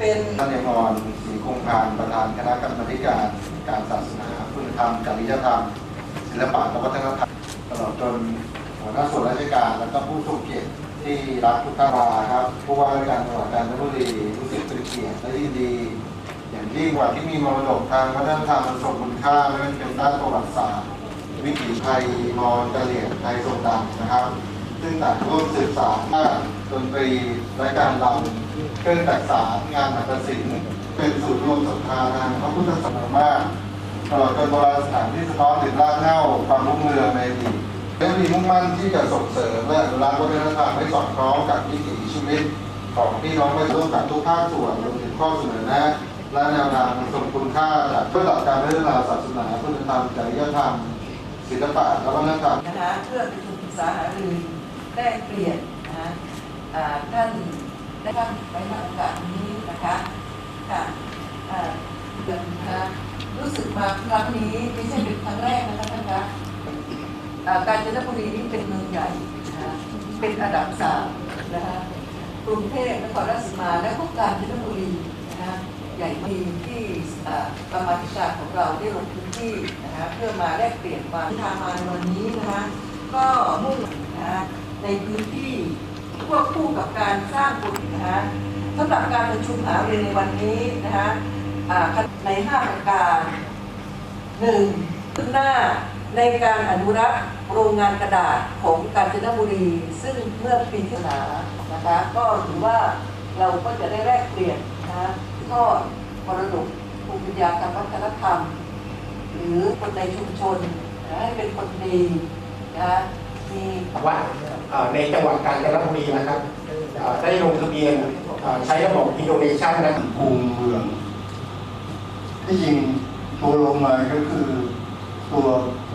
เป็นท่านเอกรศรีคงคารประธานคณะกรรมการการศาสนาคุณธรรมจริยธรรม ศิลปะและวัฒนธรรมตลอดจนหัวหน้าส่วนราชการและก็ผู้ทรงเกียรติที่รักทุกท่านมาครับผู้ว่าราชการจังหวัดกาญจนบุรีรู้สึกเป็นเกียรติและยินดีอย่างยิ่งกว่าที่มีมรดกทางวัฒนธรรมมันทรงคุณค่าไม่ว่าจะเป็นด้านประวัติศาสตร์วิถีไทยมอญกะเหรี่ยงไทยทรงดำนะครับ ซึ่งต่างร่วมศึกษาด้านดนตรีและการรำเครื่องจักสานงานหัตถศิลป์เป็นศูนย์รวมศรัทธาทางพระพุทธศาสนามากตลอดจนโบราณสถานที่สะท้อนถึงรากเหง้าความรุ่งเรืองในอดีตและมีมุ่งมั่นที่จะส่งเสริมและอนุรักษ์วัฒนธรรมให้สอดคล้องกับวิถีชีวิต ของพี่น้องประชาชนจากทุกภาคส่วนรวมถึงข้อเสนอแนะและแนวทางทรงคุณค่าจากเพื่อหลักการพัฒนาศาสนาคุณธธรรมจริยธรรมศิลปะและวัฒนธรรมนะคะเพื่อประชุมปรึกษาหารือ ได้เปลี่ยนนะคะท่านได้ท่านไปณโอกาสนี้นะคะค่ะอ่าเดือนะรู้สึกมาครั้งนี้ไม่ใช่เป็นครั้งแรกนะคะท่านคะากาญจนบุรีนี่เป็นเมืองใหญ่นะคะเป็นอันดับสามนะคะกรุงเทพนครราชสีมาและก็กาญจนบุรีนะคะใหญ่ดีที่กรรมาธิการของเราได้ลงพื้นที่นะคะเพื่อมาแลกเปลี่ยนความที่ทางมาในวันนี้นะคะก็มุ่งนะคะ ในพื้นที่ควบคู่กับการสร้างบุญนะคะสำหรับการประชุมหารือในวันนี้นะคะในห้าประการหนึ่งขึ้นหน้าในการอนุรักษ์โรงงานกระดาษของกาญจนบุรี ซึ่งเมื่อปีที่แล้วนะคะก็ถือว่าเราก็จะได้แลกเปลี่ยนนะทอดมรดกภูมิปัญญาทางวัฒนธรรม หรือคนในชุมชนนะให้เป็นคนดีนะมีว่า ในจังหวัดกาญจนบุรีนะครับได้ลงทะเบียนใช้ระบบอินโดนีเซียนะครับภูมิเมืองที่ยิงตัวลงมาก็คือตัว